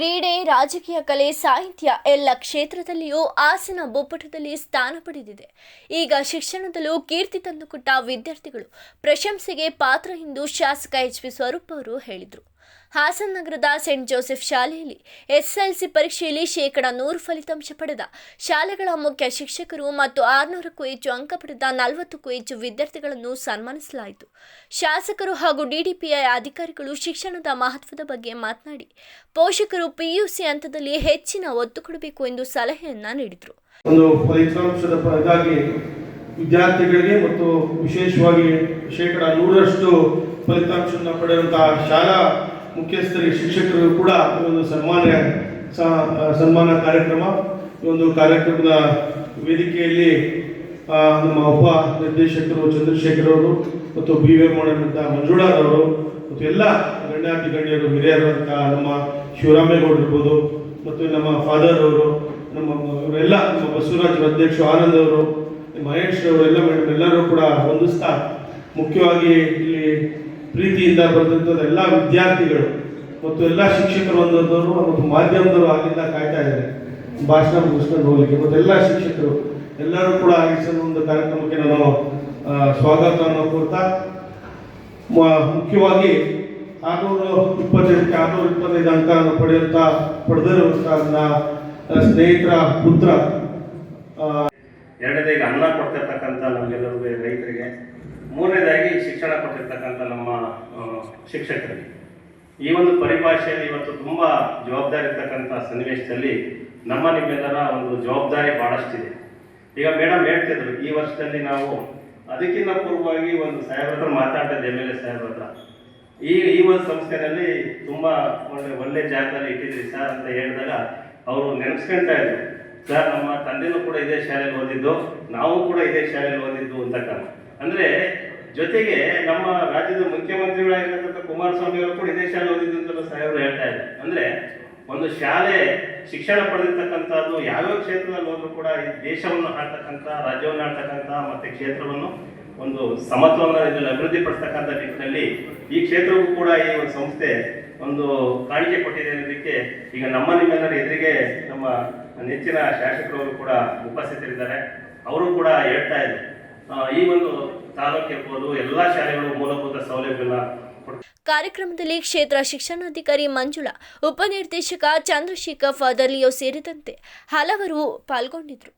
ಕ್ರೀಡೆ, ರಾಜಕೀಯ ಕಲೆ, ಸಾಹಿತ್ಯ ಎಲ್ಲ ಕ್ಷೇತ್ರದಲ್ಲಿಯೂ ಹಾಸನ ಬೊಪ್ಪಟದಲ್ಲಿ ಸ್ಥಾನ ಪಡೆದಿದೆ. ಈಗ ಶಿಕ್ಷಣದಲ್ಲೂ ಕೀರ್ತಿ ತಂದುಕೊಟ್ಟ ವಿದ್ಯಾರ್ಥಿಗಳು ಪ್ರಶಂಸೆಗೆ ಪಾತ್ರ ಎಂದು ಶಾಸಕ ಎಚ್ ಪಿ ಸ್ವರೂಪ್ ಅವರು ಹೇಳಿದರು. ಹಾಸನ ನಗರದ ಸೆಂಟ್ ಜೋಸೆಫ್ ಶಾಲೆಯಲ್ಲಿ ಎಸ್ಎಲ್ಸಿ ಪರೀಕ್ಷೆಯಲ್ಲಿ ಶೇಕಡ ನೂರು ಫಲಿತಾಂಶ ಪಡೆದ ಶಾಲೆಗಳ ಮುಖ್ಯ ಶಿಕ್ಷಕರು ಮತ್ತು ಆರುನೂರಕ್ಕೂ ಹೆಚ್ಚು ಅಂಕ ಪಡೆದ ನಲವತ್ತಕ್ಕೂ ಹೆಚ್ಚು ವಿದ್ಯಾರ್ಥಿಗಳನ್ನು ಸನ್ಮಾನಿಸಲಾಯಿತು. ಶಾಸಕರು ಹಾಗೂ ಡಿಡಿಪಿಐ ಅಧಿಕಾರಿಗಳು ಶಿಕ್ಷಣದ ಮಹತ್ವದ ಬಗ್ಗೆ ಮಾತನಾಡಿ, ಪೋಷಕರು ಪಿಯುಸಿ ಹಂತದಲ್ಲಿ ಹೆಚ್ಚಿನ ಒತ್ತು ಕೊಡಬೇಕು ಎಂದು ಸಲಹೆಯನ್ನ ನೀಡಿದರು. ವಿದ್ಯಾರ್ಥಿಗಳಿಗೆ ಮತ್ತು ವಿಶೇಷವಾಗಿ ಶೇಕಡ ನೂರರಷ್ಟು ಫಲಿತಾಂಶವನ್ನು ಪಡೆಯುವಂತಹ ಶಾಲಾ ಮುಖ್ಯಸ್ಥರಿಗೆ ಶಿಕ್ಷಕರು ಕೂಡ ಈ ಒಂದು ಸನ್ಮಾನ ಸನ್ಮಾನ ಕಾರ್ಯಕ್ರಮ, ಈ ಒಂದು ಕಾರ್ಯಕ್ರಮದ ವೇದಿಕೆಯಲ್ಲಿ ನಮ್ಮ ಉಪ ನಿರ್ದೇಶಕರು ಚಂದ್ರಶೇಖರ್ ಅವರು ಮತ್ತು ಬಿ ಮಾಡಿದಂಥ ಮಂಜುಳಾರವರು ಮತ್ತು ಎಲ್ಲ ಗಣ್ಯಾತಿ ಗಣ್ಯರು ಹಿರಿಯರಂಥ ನಮ್ಮ ಶಿವರಾಮೇಗೌಡ ಇರ್ಬೋದು ಮತ್ತು ನಮ್ಮ ಫಾದರ್ ಅವರು, ನಮ್ಮ, ಇವರೆಲ್ಲ ನಮ್ಮ ಬಸವರಾಜ್ ಅಧ್ಯಕ್ಷ ಆನಂದ್ ಅವರು, ಮಹೇಶ್ ಅವರು ಎಲ್ಲ ಮೇಡಮ್ ಎಲ್ಲರೂ ಕೂಡ ಹೊಂದಿಸ್ತಾ ಮುಖ್ಯವಾಗಿ ಇಲ್ಲಿ ಪ್ರೀತಿಯಿಂದ ಬಂದಂಥದ್ದು ಎಲ್ಲ ವಿದ್ಯಾರ್ಥಿಗಳು ಮತ್ತು ಎಲ್ಲ ಶಿಕ್ಷಕರು ಬಂದಂಥವ್ರು ಮತ್ತು ಮಾಧ್ಯಮದವರು ಆಗಿಂದ ಕಾಯ್ತಾ ಇದ್ದಾರೆ. ಭಾಷಣ ಮುಗಿಸ್ಕೊಂಡು ಹೋಗ್ಲಿಕ್ಕೆ. ಮತ್ತು ಎಲ್ಲ ಶಿಕ್ಷಕರು ಎಲ್ಲರೂ ಕೂಡ ಆಗಿಸಲು ಒಂದು ಕಾರ್ಯಕ್ರಮಕ್ಕೆ ನಾನು ಸ್ವಾಗತವನ್ನು ಕೋರ್ತಾ ಮುಖ್ಯವಾಗಿ ಆರುನೂರು ಇಪ್ಪತ್ತೈದಕ್ಕೆ ಆರುನೂರು ಇಪ್ಪತ್ತೈದು ಅಂಕವನ್ನು ಪಡೆಯುವಂಥ ಪಡೆದಿರುವಂಥ ನನ್ನ ಸ್ನೇಹಿತರ ಪುತ್ರ ಎರಡನೇ ಅನ್ನ ಕೊಡ್ತಿರ್ತಕ್ಕಂಥ ನಮಗೆಲ್ಲರಿಗೂ ರೈತರಿಗೆ ಮೂರನೇದಾಗಿ ಶಿಕ್ಷಣ ಕೊಟ್ಟಿರ್ತಕ್ಕಂಥ ನಮ್ಮ ಶಿಕ್ಷಕರಿಗೆ. ಈ ಒಂದು ಪರಿಭಾಷೆಯಲ್ಲಿ ಇವತ್ತು ತುಂಬ ಜವಾಬ್ದಾರಿ ಇರ್ತಕ್ಕಂಥ ಸನ್ನಿವೇಶದಲ್ಲಿ ನಮ್ಮ ನಿಮ್ಮೆಲ್ಲರ ಒಂದು ಜವಾಬ್ದಾರಿ ಭಾಳಷ್ಟಿದೆ ಈಗ ಮೇಡಮ್ ಹೇಳ್ತಿದ್ರು, ಈ ವರ್ಷದಲ್ಲಿ ನಾವು ಅದಕ್ಕಿಂತ ಪೂರ್ವವಾಗಿ ಒಂದು ಸಾಹೇಬ್ರ ಹತ್ರ ಮಾತಾಡ್ತಾ ಎಂ ಎಲ್ ಎ ಸಾಹೇಬ್ರ ಹತ್ರ. ಈ ಈ ಒಂದು ಸಂಸ್ಥೆನಲ್ಲಿ ತುಂಬ ಒಳ್ಳೆ ಒಳ್ಳೆ ಜಾಗದಲ್ಲಿ ಇಟ್ಟಿದ್ರಿ ಸರ್ ಅಂತ ಹೇಳಿದಾಗ ಅವರು ನೆನೆಸ್ಕೊಳ್ತಾ ಇದ್ರು, ಸರ್, ನಮ್ಮ ತಂದೆನೂ ಕೂಡ ಇದೇ ಶಾಲೆಯಲ್ಲಿ ಓದಿದ್ದು, ನಾವು ಕೂಡ ಇದೇ ಶಾಲೆಯಲ್ಲಿ ಓದಿದ್ದು ಅಂತ ಕಾರಣ ಅಂದ್ರೆ ಜೊತೆಗೆ ನಮ್ಮ ರಾಜ್ಯದ ಮುಖ್ಯಮಂತ್ರಿಗಳಾಗಿರ್ತಕ್ಕಂಥ ಕುಮಾರಸ್ವಾಮಿ ಅವರು ಕೂಡ ಇದೇ ಶಾಲೆ ಓದಿದ್ದು ಅಂತ ಸಾಹೇಬರು ಹೇಳ್ತಾ ಇದ್ದಾರೆ. ಅಂದ್ರೆ ಒಂದು ಶಾಲೆ ಶಿಕ್ಷಣ ಪಡೆದಿರ್ತಕ್ಕಂಥದ್ದು ಯಾವ್ಯಾವ ಕ್ಷೇತ್ರದಲ್ಲಿ ಹೋದ್ರೂ ಕೂಡ ಈ ದೇಶವನ್ನು ಆಡ್ತಕ್ಕಂಥ ರಾಜ್ಯವನ್ನು ಆಡ್ತಕ್ಕಂಥ ಮತ್ತೆ ಕ್ಷೇತ್ರವನ್ನು ಒಂದು ಸಮತ್ವವನ್ನು ಇದರಲ್ಲಿ ಅಭಿವೃದ್ಧಿ ಪಡಿಸ್ತಕ್ಕಂಥ ನಿಟ್ಟಿನಲ್ಲಿ ಈ ಕ್ಷೇತ್ರಕ್ಕೂ ಕೂಡ ಈ ಒಂದು ಸಂಸ್ಥೆ ಒಂದು ಕಾಣಿಕೆ ಕೊಟ್ಟಿದೆ ಅನ್ನೋದಕ್ಕೆ ಈಗ ನಮ್ಮ ನಿಮ್ಮೆಲ್ಲರ ಎದುರಿಗೆ ನಮ್ಮ ನೆಚ್ಚಿನ ಶಾಸಕರವರು ಕೂಡ ಉಪಸ್ಥಿತರಿದ್ದಾರೆ. ಅವರು ಕೂಡ ಹೇಳ್ತಾ ಇದ್ದಾರೆ ಈ ಒಂದು ತಾಲೂಕು ಇರ್ಬೋದು ಎಲ್ಲ ಶಾಲೆಗಳು ಮೂಲಭೂತ ಸೌಲಭ್ಯಗಳ ಕಾರ್ಯಕ್ರಮದಲ್ಲಿ ಕ್ಷೇತ್ರ ಶಿಕ್ಷಣಾಧಿಕಾರಿ ಮಂಜುಳಾ, ಉಪನಿರ್ದೇಶಕ ಚಂದ್ರಶೇಖರ್ ಫಾದರ್ಲಿಯೋ ಸೇರಿದಂತೆ ಹಲವರು ಪಾಲ್ಗೊಂಡಿದ್ದರು.